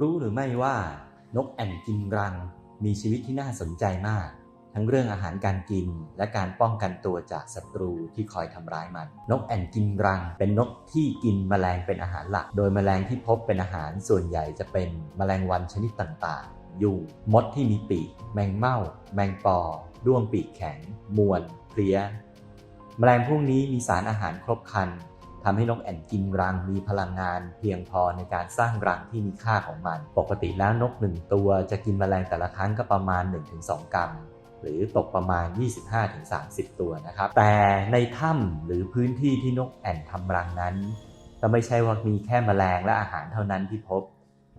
รู้หรือไม่ว่านกแอ่นกินรัง มีชีวิตที่น่าสนใจมาก ทั้งเรื่องอาหารการกิน และการป้องกันตัวจากศัตรูที่คอยทำร้ายมัน นกแอ่นกินรัง เป็นนกที่กินแมลงเป็นอาหารหลัก โดยแมลงที่พบเป็นอาหารส่วนใหญ่จะเป็นแมลงวันชนิดต่างๆ ยุงมดที่มีปีก แมงเม่า แมงปอด้วงปีกแข็ง มวนเพลี้ย แมลงพวกนี้มีสารอาหารครบครัน ทำให้นกแอ่นกินรังมีพลังงาน เพียงพอในการสร้างรังที่มีค่าของมัน ปกติแล้วนกหนึ่งตัวจะกินแมลงแต่ละครั้งก็ประมาณ 1-2 กรัมหรือตกประมาณ 25-30 ตัวนะครับ แต่ในถ้ำหรือพื้นที่ที่นกแอ่นทำรังนั้น ก็ไม่ใช่ว่ามีแค่แมลงและอาหารเท่านั้นที่พบ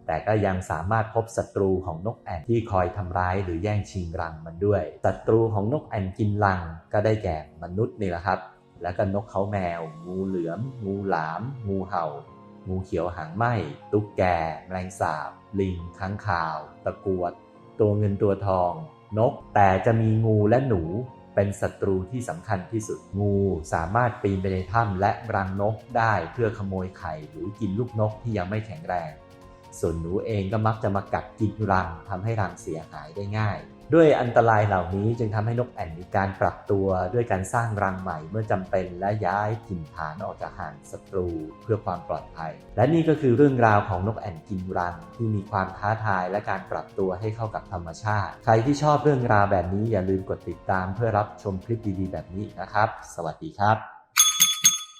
แต่ก็ยังสามารถพบศัตรูของนกแอ่นที่คอยทำร้ายหรือแย่งชิงรังมันด้วย ศัตรูของนกแอ่นกินรังก็ได้แก่มนุษย์นี่แหละครับ แล้วก็นกเขาแมว งูเหลือม งูหลาม งูเห่า งูเขียวหางไหมตุ๊กแก แมลงสาบ ลิงค้างคาว ตะกรวด ตัวเงินตัวทอง นก แต่จะมีงูและหนูเป็นศัตรูที่สำคัญที่สุด งูสามารถปีนไปในถ้ำและรังนกได้เพื่อขโมยไข่หรือกินลูกนกที่ยังไม่แข็งแรง ส่วนหนูเองก็มักจะมากัดกินรังทำให้รังเสียหายได้ง่าย ด้วยอันตรายเหล่านี้จึงทำให้นกแอ่นมีการปรับตัวด้วยการสร้างรังใหม่เมื่อจำเป็นและย้ายถิ่นฐานออกจากห่างศัตรูเพื่อความปลอดภัย และนี่ก็คือเรื่องราวของนกแอ่นกินรังที่มีความท้าทายและการปรับตัวให้เข้ากับธรรมชาติ ใครที่ชอบเรื่องราวแบบนี้อย่าลืมกดติดตามเพื่อรับชมคลิปดีๆ แบบนี้นะครับ สวัสดีครับ